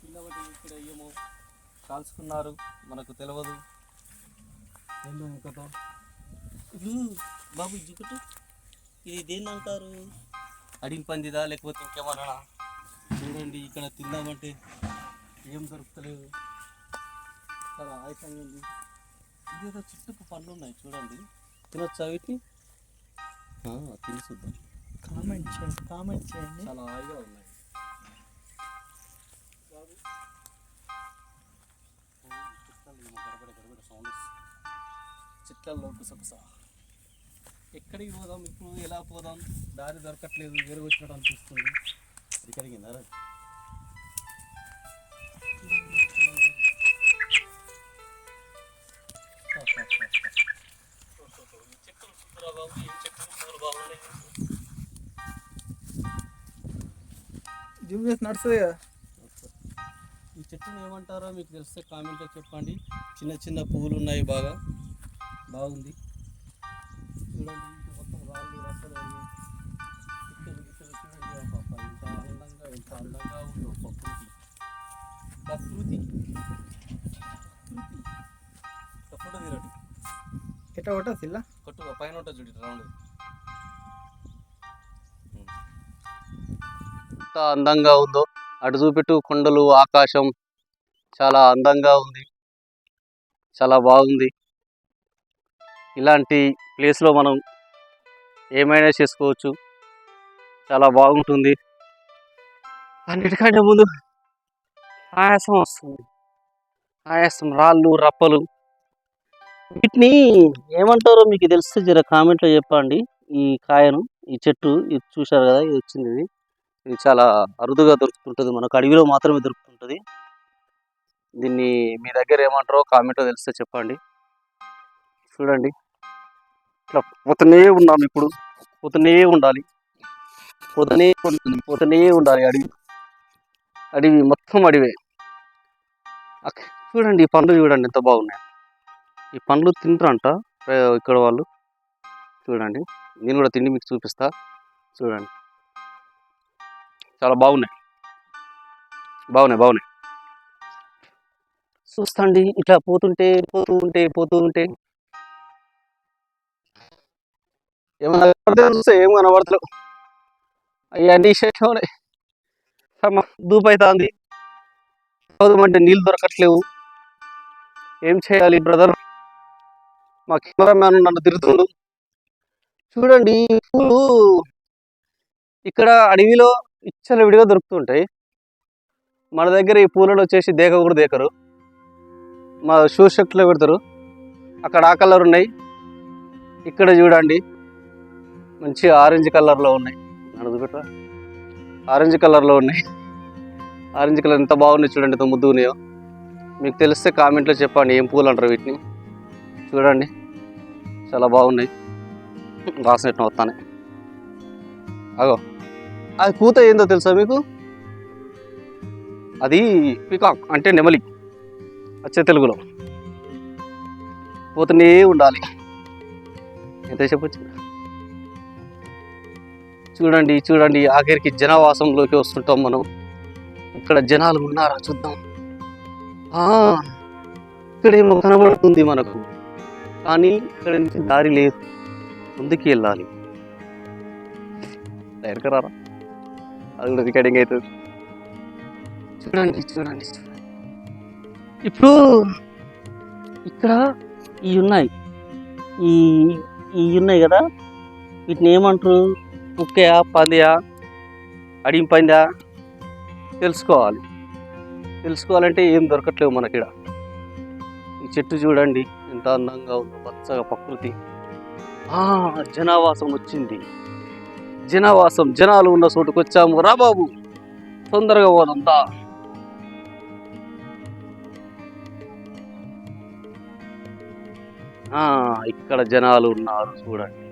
కింద ఇక్కడ ఏమో కాల్చుకున్నారు. మనకు తెలియదు ఇంకతో ఇప్పుడు బాబు జిగుటు. ఇది దేన్ని అంటారు? అడిగి పందిదా లేకపోతే ఇంకేమన్నా చూడండి ఇక్కడ తిందామంటే ఏం దొరుకుతలేదు. చాలా ఆయుసంగా ఉంది. ఇదేదో చుట్టుకు పండ్లు ఉన్నాయి చూడండి. తినొచ్చా వీటిని? తిని చూద్దాం. కామెంట్ చేయండి కామెంట్ చేయండి. చాలా హాయిగా ఉన్నాయి. సౌండ్ వస్తుంది. గుసగుస. ఎక్కడికి పోదాం? ఇప్పుడు ఎలా పోదాం? దారి దొరకట్లేదు వేరు వచ్చినట్టు అనిపిస్తుంది. ఇక్కడికి కరిగిందా? రా? జూమ్ చేసి నడుస్తుంది కదా ఈ చెట్టుని ఏమంటారో మీకు తెలిస్తే కామెంట్లో చెప్పండి. చిన్న చిన్న పువ్వులు ఉన్నాయి బాగా. బాగుంది. చూడండి మొత్తం రాళ్ళు చూడండి ఎంత అందంగా ఎంత అందంగా ఉందో ప్రకృతి. ప్రకృతి. ప్రకృతి. ఫోటో తీరండి. ఎట్లా కొట్టా సిల్లా? కొట్టు పైన ఉంటుంది చూడు రౌండ్ ఎంత అందంగా ఉందో. అటు చూపెట్టు కొండలు ఆకాశం చాలా అందంగా ఉంది. చాలా బాగుంది. ఇలాంటి ప్లేస్లో మనం ఏమైనా చేసుకోవచ్చు. చాలా బాగుంటుంది. అన్నిటికంటే ముందు ఆయాసం వస్తుంది. ఆయాసం రాళ్ళు రప్పలు. వీటిని ఏమంటారో మీకు తెలిస్తే జర కామెంట్లో చెప్పండి. ఈ కాయను ఈ చెట్టు ఇది చూశారు కదా ఇది వచ్చింది ఇది. ఇది చాలా అరుదుగా దొరుకుతుంటుంది. మనకు అడవిలో మాత్రమే దొరుకుతుంటుంది. దీన్ని మీ దగ్గర ఏమంటారో కామెంట్లో తెలిస్తే చెప్పండి. చూడండి. ఇట్లా పోతూనే ఉన్నాం ఇప్పుడు. పోతూనే ఉండాలి. పోతూనే ఉంటుంది పోతూనే ఉండాలి అడవి. అడవి మొత్తం అడివే. చూడండి ఈ పండ్లు చూడండి ఎంత బాగున్నాయి. ఈ పండ్లు తింటారంట ఇక్కడ వాళ్ళు. చూడండి. నేను కూడా తిండి మీకు చూపిస్తా. చూడండి. చాలా బాగున్నాయి. బాగున్నాయి బాగున్నాయి. చూస్తండి ఇట్లా పోతుంటే పోతూ ఉంటే పోతూ ఉంటే. ఏమన్నా చూస్తే? ఏం కనబడతలేవు. అయ్యా నీ షర్ట్ అమ్మ దూపైతుంది చదువుమంటే నీళ్ళు దొరకట్లేవు. ఏం చేయాలి బ్రదర్ మా కెమెరామ్యాన్ నన్ను తిరుగుతుండు చూడండి పూలు ఇక్కడ అడవిలో ఇచ్చల విడిగా దొరుకుతుంటాయి మన దగ్గర ఈ పూలను వచ్చేసి దేక కూడా దేకరు. మా షూ పెడతారు. అక్కడ ఆ కలర్ ఉన్నాయి. ఇక్కడ చూడండి. మంచి ఆరెంజ్ కలర్లో ఉన్నాయి. నన్ను ఆరెంజ్ కలర్లో ఉన్నాయి. ఆరెంజ్ కలర్ ఎంత బాగున్నాయి చూడండి ఎంత ముద్దు మీకు తెలిస్తే కామెంట్లో చెప్పండి ఏం పూలు అంటారు వీటిని. చూడండి. చాలా బాగున్నాయి. రాసినట్టు వస్తాను వస్తానే అగో. అది కూత ఏందో తెలుసా మీకు? అది పికాక్ అంటే నెమలి. వచ్చే తెలుగులో. పోతూనే ఉండాలి. ఎంతసేపు వచ్చింది చూడండి చూడండి ఆఖరికి జనవాసంలోకి వస్తుంటాం మనం. ఇక్కడ జనాలు ఉన్నారా చూద్దాం. ఆ, ఇక్కడేమో కనబడుతుంది మనకు. కానీ ఇక్కడ నుంచి దారి లేదు. ముందుకు వెళ్ళాలి. దగ్గర రారా? అది కూడా రికార్డింగ్ అవుతుంది చూడండి చూడండి. ఇప్పుడు ఇక్కడ ఇవి ఉన్నాయి. ఈ ఇవి ఉన్నాయి కదా? వీటిని ఏమంటారు? కుక్కయా పందియా? అడిగి పందా? తెలుసుకోవాలి. తెలుసుకోవాలంటే ఏం దొరకట్లేవు మనకి ఈడ ఈ చెట్టు చూడండి ఎంత అందంగా ఉందో పచ్చగా ప్రకృతి. ఆ, జనావాసం వచ్చింది. జనవాసం జనాలు ఉన్న చోటుకు వచ్చాము. రా బాబు. తొందరగా పోదంతా. ఇక్కడ జనాలు ఉన్నారు చూడండి.